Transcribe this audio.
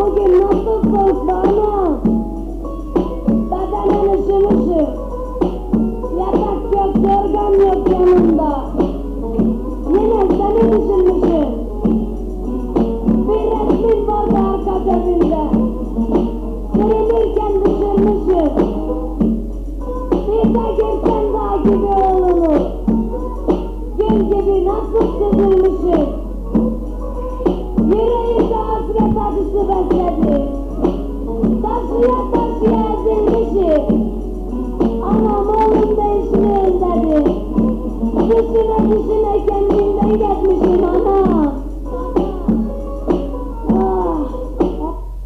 bugün nasılsınız bana? Beden ışın ışın. Yatak yok, yorgan yok yanımda. Yine senin ışın ışın. Bir resmin vardı arka cebinde. Sürünürken düşürmüşüm. Bir de girsen daha gibi olunur. Gün gibi nasıl çizilmişim. Kapısı bekledi. Taksiye taksiye ezilmişi. Anam oğlum da işini özledi. Düşüne düşüne kendinden geçmişi.